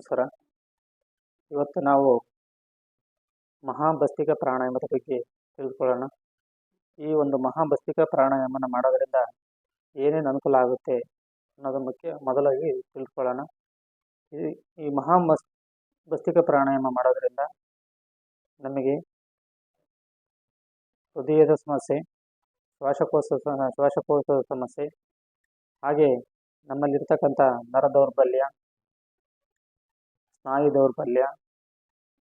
ನಮಸ್ಕಾರ. ಇವತ್ತು ನಾವು ಮಹಾಭಸ್ತಿಕ ಪ್ರಾಣಾಯಾಮದ ಬಗ್ಗೆ ತಿಳಿದುಕೊಳ್ಳೋಣ. ಈ ಒಂದು ಮಹಾಭಸ್ತಿಕ ಪ್ರಾಣಾಯಾಮನ ಮಾಡೋದರಿಂದ ಏನೇನು ಅನುಕೂಲ ಆಗುತ್ತೆ ಅನ್ನೋದ್ರ ಬಗ್ಗೆ ಮೊದಲಾಗಿ ತಿಳ್ಕೊಳ್ಳೋಣ ಈ ಈ ಮಹಾ ಮಸ್ ಭಸ್ತಿಕ ಪ್ರಾಣಾಯಾಮ ಮಾಡೋದರಿಂದ ನಮಗೆ ಹೃದಯದ ಸಮಸ್ಯೆ ಶ್ವಾಸಕೋಶ ಶ್ವಾಸಕೋಶದ ಸಮಸ್ಯೆ, ಹಾಗೆ ನಮ್ಮಲ್ಲಿರ್ತಕ್ಕಂಥ ನರ ದೌರ್ಬಲ್ಯ ಸ್ನಾಯು ದೌರ್ಬಲ್ಯ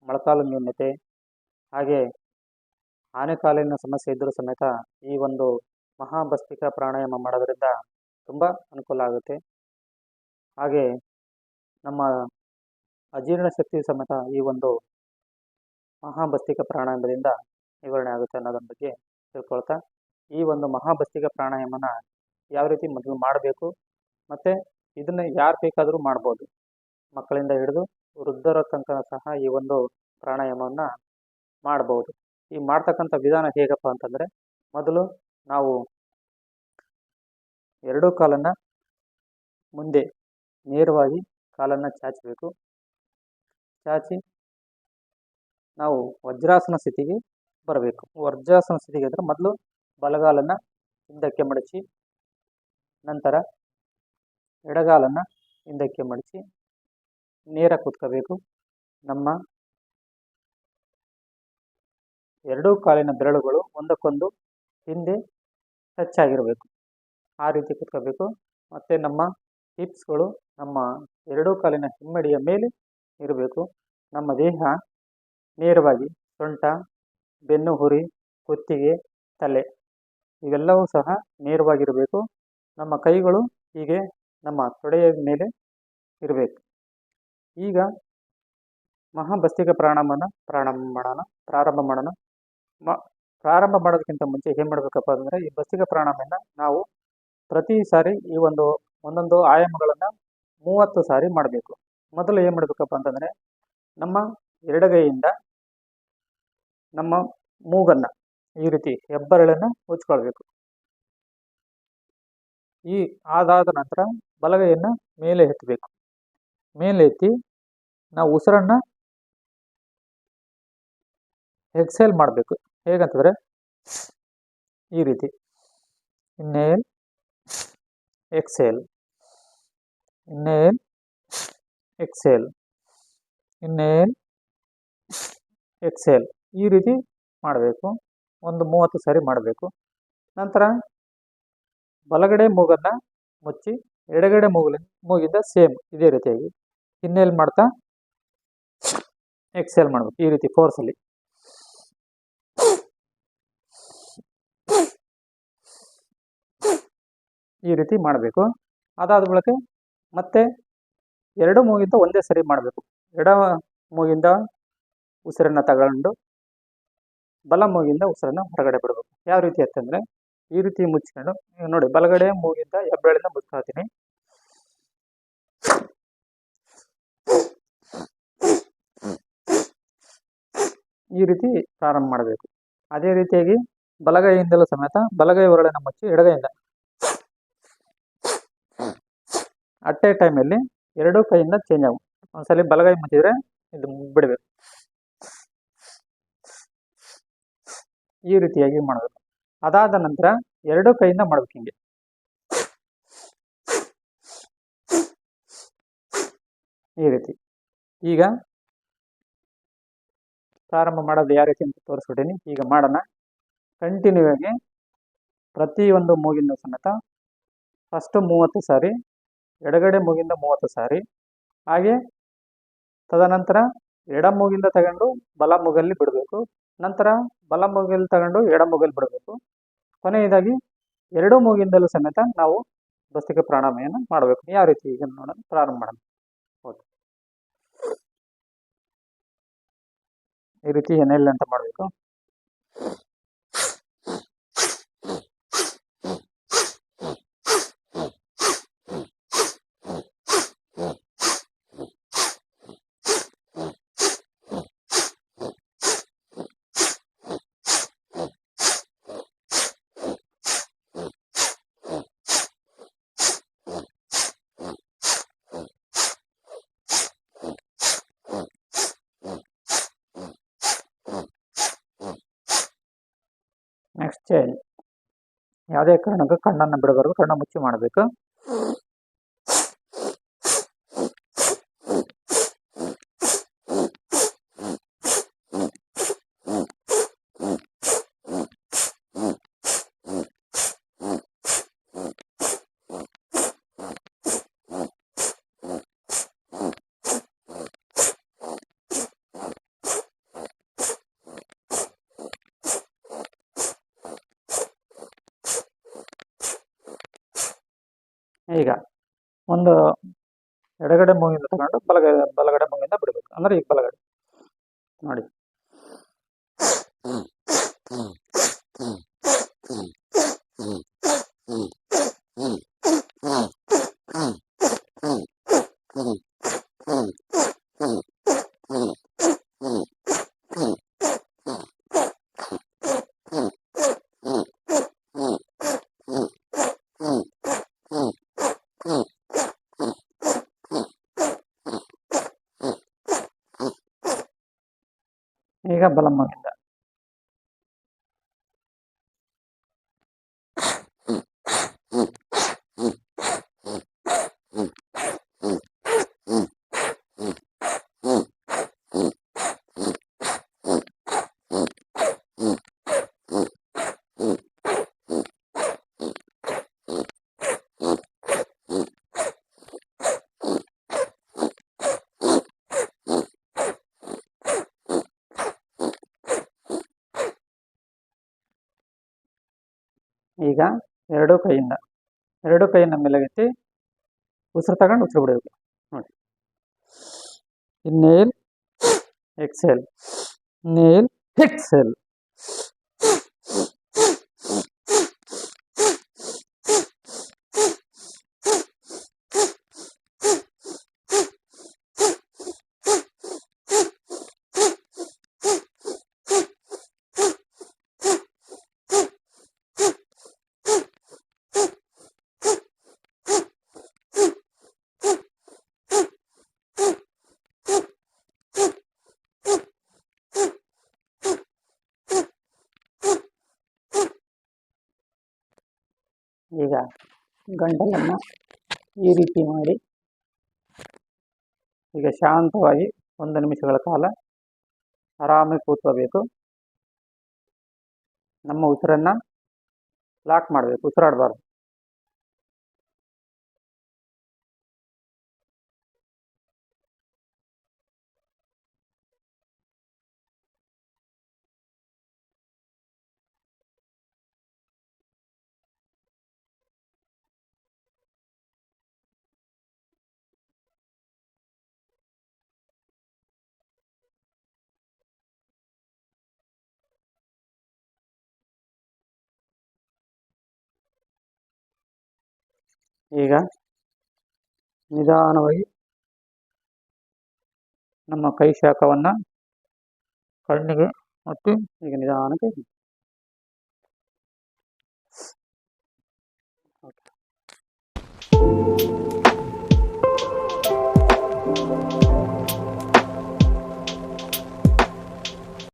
ಮೊಳಕಾಲು ನ್ಯೂನತೆ, ಹಾಗೆ ಆನೆಕಾಲಿನ ಸಮಸ್ಯೆ ಇದ್ದರೂ ಸಮೇತ ಈ ಒಂದು ಮಹಾಭಸ್ತಿಕ ಪ್ರಾಣಾಯಾಮ ಮಾಡೋದರಿಂದ ತುಂಬ ಅನುಕೂಲ ಆಗುತ್ತೆ. ಹಾಗೆ ನಮ್ಮ ಅಜೀರ್ಣ ಶಕ್ತಿ ಸಮೇತ ಈ ಒಂದು ಮಹಾಭಸ್ತಿಕ ಪ್ರಾಣಾಯಾಮದಿಂದ ನಿವಾರಣೆ ಆಗುತ್ತೆ ಅನ್ನೋದ್ರ ಬಗ್ಗೆ ತಿಳ್ಕೊಳ್ತಾ, ಈ ಒಂದು ಮಹಾಭಸ್ತಿಕ ಪ್ರಾಣಾಯಾಮನ ಯಾವ ರೀತಿ ಮೊದಲು ಮಾಡಬೇಕು, ಮತ್ತು ಇದನ್ನು ಯಾರು ಬೇಕಾದರೂ ಮಾಡ್ಬೋದು, ಮಕ್ಕಳಿಂದ ಹಿಡಿದು ವೃದ್ಧರ ತನಕ ಸಹ ಈ ಒಂದು ಪ್ರಾಣಾಯಾಮವನ್ನು ಮಾಡ್ಬೋದು. ಈ ಮಾಡ್ತಕ್ಕಂಥ ವಿಧಾನ ಹೇಗಪ್ಪ ಅಂತಂದರೆ, ಮೊದಲು ನಾವು ಎರಡೂ ಕಾಲನ್ನು ಮುಂದೆ ನೇರವಾಗಿ ಕಾಲನ್ನು ಚಾಚಬೇಕು. ಚಾಚಿ ನಾವು ವಜ್ರಾಸನ ಸ್ಥಿತಿಗೆ ಬರಬೇಕು. ವಜ್ರಾಸನ ಸ್ಥಿತಿಗೆ ಅಂದರೆ ಮೊದಲು ಬಲಗಾಲನ್ನು ಹಿಂದಕ್ಕೆ ಮಡಚಿ, ನಂತರ ಎಡಗಾಲನ್ನು ಹಿಂದಕ್ಕೆ ಮಡಚಿ ನೇರ ಕೂತ್ಕೋಬೇಕು. ನಮ್ಮ ಎರಡೂ ಕಾಲಿನ ಬೆರಳುಗಳು ಒಂದಕ್ಕೊಂದು ಹಿಂದೆ ಟಚ್ ಆಗಿರಬೇಕು ಆ ರೀತಿ ಕೂತ್ಕೋಬೇಕು. ಮತ್ತು ನಮ್ಮ ಹಿಪ್ಸ್ಗಳು ನಮ್ಮ ಎರಡೂ ಕಾಲಿನ ಹಿಮ್ಮಡಿಯ ಮೇಲೆ ಇರಬೇಕು. ನಮ್ಮ ದೇಹ ನೇರವಾಗಿ ಸೊಂಟ, ಬೆನ್ನು ಹುರಿ ಕುತ್ತಿಗೆ ತಲೆ ಇವೆಲ್ಲವೂ ಸಹ ನೇರವಾಗಿರಬೇಕು. ನಮ್ಮ ಕೈಗಳು ಹೀಗೆ ನಮ್ಮ ತೊಡೆಯ ಮೇಲೆ ಇರಬೇಕು. ಈಗ ಮಹಾಭಸ್ತಿಕ ಪ್ರಾಣಾಯಾಮನ ಪ್ರಾರಂಭ ಮಾಡೋಣ ಪ್ರಾರಂಭ ಮಾಡೋಣ. ಮ, ಪ್ರಾರಂಭ ಮಾಡೋದಕ್ಕಿಂತ ಮುಂಚೆ ಏನು ಮಾಡಬೇಕಪ್ಪ ಅಂದರೆ ಈ ಭಸ್ತಿಕ ಪ್ರಾಣಾಯಾಮನ ನಾವು ಪ್ರತಿ ಸಾರಿ ಈ ಒಂದು ಒಂದೊಂದು ಆಯಾಮಗಳನ್ನು ಮೂವತ್ತು ಸಾರಿ ಮಾಡಬೇಕು. ಮೊದಲು ಏನು ಮಾಡಬೇಕಪ್ಪ ಅಂತಂದರೆ ನಮ್ಮ ಎಡಗೈಯಿಂದ ನಮ್ಮ ಮೂಗನ್ನು ಈ ರೀತಿ ಹೆಬ್ಬರಳನ್ನು ಮುಚ್ಕೊಳ್ಬೇಕು ಈ ಅದಾದ ನಂತರ ಬಲಗೈಯನ್ನು ಮೇಲೆ ಎತ್ತಬೇಕು ಮೇಲೆ ಎತ್ತಿ ನಾವು ಉಸಿರನ್ನು ಎಕ್ಸೇಲ್ ಮಾಡಬೇಕು. ಹೇಗಂತಂದರೆ ಈ ರೀತಿ. Inhale exhale inhale exhale inhale exhale ಈ ರೀತಿ ಮಾಡಬೇಕು. ಒಂದು ಮೂವತ್ತು ಸಾರಿ ಮಾಡಬೇಕು. ನಂತರ ಬಲಗಡೆ ಮೂಗನ್ನು ಮುಚ್ಚಿ ಎಡಗಡೆ ಮೂಗಲ ಮೂಗಿಂದ ಸೇಮ್ ಇದೇ ರೀತಿಯಾಗಿ. ಇನ್ನೇಲ್ ಮಾಡ್ತಾ ಎಕ್ಸೇಲ್ ಮಾಡಬೇಕು, ಈ ರೀತಿ ಫೋರ್ಸಲ್ಲಿ ಈ ರೀತಿ ಮಾಡಬೇಕು. ಅದಾದ ಬಳಿಕ ಮತ್ತೆ ಎರಡು ಮೂಗಿಂದ ಒಂದೇ ಸರಿ ಮಾಡಬೇಕು. ಎಡ ಮೂಗಿಂದ ಉಸಿರನ್ನು ತಗೊಂಡು ಬಲ ಮೂಗಿಂದ ಉಸಿರನ್ನು ಹೊರಗಡೆ ಬಿಡಬೇಕು. ಯಾವ ರೀತಿ ಅಂತಂದರೆ ಈ ರೀತಿ ಮುಚ್ಕೊಂಡು ನೋಡಿ ಬಲಗಡೆ ಮೂಗಿಂದ ಹೆಬ್ಬೆಳಿಂದ ಮುಚ್ಕೊಳ್ತೀನಿ. ಈ ರೀತಿ ಪ್ರಾರಂಭ ಮಾಡಬೇಕು. ಅದೇ ರೀತಿಯಾಗಿ ಬಲಗೈಯಿಂದಲೂ ಸಮೇತ ಬಲಗೈ ಹೊರಳನ್ನು ಮುಚ್ಚಿ ಎಡಗೈಯಿಂದ ಅಟ್ ಎ ಟೈಮಲ್ಲಿ ಎರಡೂ ಕೈಯಿಂದ ಚೇಂಜ್ ಆಗು. ಒಂದ್ಸಲಿ ಬಲಗೈ ಮುಚ್ಚಿದ್ರೆ ಇದು ಬಿಡಬೇಕು ಈ ರೀತಿಯಾಗಿ ಮಾಡಬೇಕು. ಅದಾದ ನಂತರ ಎರಡೂ ಕೈಯಿಂದ ಮಾಡ್ಬೇಕು ಹಿಂಗೆ. ಈ ರೀತಿ. ಈಗ ಪ್ರಾರಂಭ ಮಾಡೋದು ಯಾವ ರೀತಿ ಅಂತ ತೋರಿಸ್ಬಿಟ್ಟೀನಿ ಈಗ ಮಾಡೋಣ. ಕಂಟಿನ್ಯೂ ಆಗಿ ಪ್ರತಿಯೊಂದು ಮೂಗಿನ ಸಮೇತ ಫಸ್ಟು ಮೂವತ್ತು ಸಾರಿ, ಎಡಗಡೆ ಮೂಗಿಂದ ಮೂವತ್ತು ಸಾರಿ, ಹಾಗೆ ತದನಂತರ ಎಡ ಮೂಗಿಂದ ತಗೊಂಡು ಬಲ ಮೂಗಲ್ಲಿ ಬಿಡಬೇಕು. ನಂತರ ಬಲ ಮೂಗಲ್ಲಿ ತಗೊಂಡು ಎಡ ಮೂಗಲ್ಲಿ ಬಿಡಬೇಕು. ಕೊನೆಯದಾಗಿ ಎರಡು ಮೂಗಿಂದಲೂ ಸಮೇತ ನಾವು ಬಸ್ತಿಕೆ ಪ್ರಾಣಾಯಾಮವನ್ನು ಮಾಡಬೇಕು. ಯಾವ ರೀತಿ ಈಗ ನೋಡೋಣ, ಪ್ರಾರಂಭ ಮಾಡೋಣ. ಈ ರೀತಿ ಏನೆಲ್ಲ ಅಂತ ಮಾಡಬೇಕು. ಚೈನ್ ಯಾವುದೇ ಕಾರಣಕ್ಕೂ ಕಣ್ಣನ್ನು ಬಿಡಬಾರ್ದು ಕಣ್ಣು ಮುಚ್ಚಿ ಮಾಡಬೇಕು. ಈಗ ಒಂದು ಎಡಗಡೆ ಮೂಗಿಂದ ತಗೊಂಡು ಬಲಗಡೆ ಬಲಗಡೆ ಮೂಗಿಂದ ಬಿಡಬೇಕು. ಅಂದ್ರೆ ಈಗ ಬಲಗಡೆ. ನೋಡಿ. ಈಗ ಬಲಮ್ಮಗಿಂದ ಈಗ ಎರಡೂ ಕೈಯಿಂದ ಎರಡೂ ಕೈಯಿಂದ ಮೇಲೆಗೆತ್ತಿ ಉಸಿರು ತಗೊಂಡು ಉಸಿರು ಬಿಡಬೇಕು. ನೋಡಿ. Inhale, exhale inhale exhale. ಈಗ ಗಂಟಲನ್ನು ಈ ರೀತಿ ಮಾಡಿ ಈಗ ಶಾಂತವಾಗಿ ಒಂದು ನಿಮಿಷಗಳ ಕಾಲ ಆರಾಮಾಗಿ ಕೂತ್ಕೋಬೇಕು. ನಮ್ಮ ಉಸಿರನ್ನು ಲಾಕ್ ಮಾಡಬೇಕು, ಉಸಿರಾಡಬಾರ್ದು. ಈಗ ನಿಧಾನವಾಗಿ ನಮ್ಮ ಕೈ ಶಾಖವನ್ನು ಕಣ್ಣಿಗೆ ಮತ್ತು ಈಗ ನಿಧಾನಕ್ಕೆ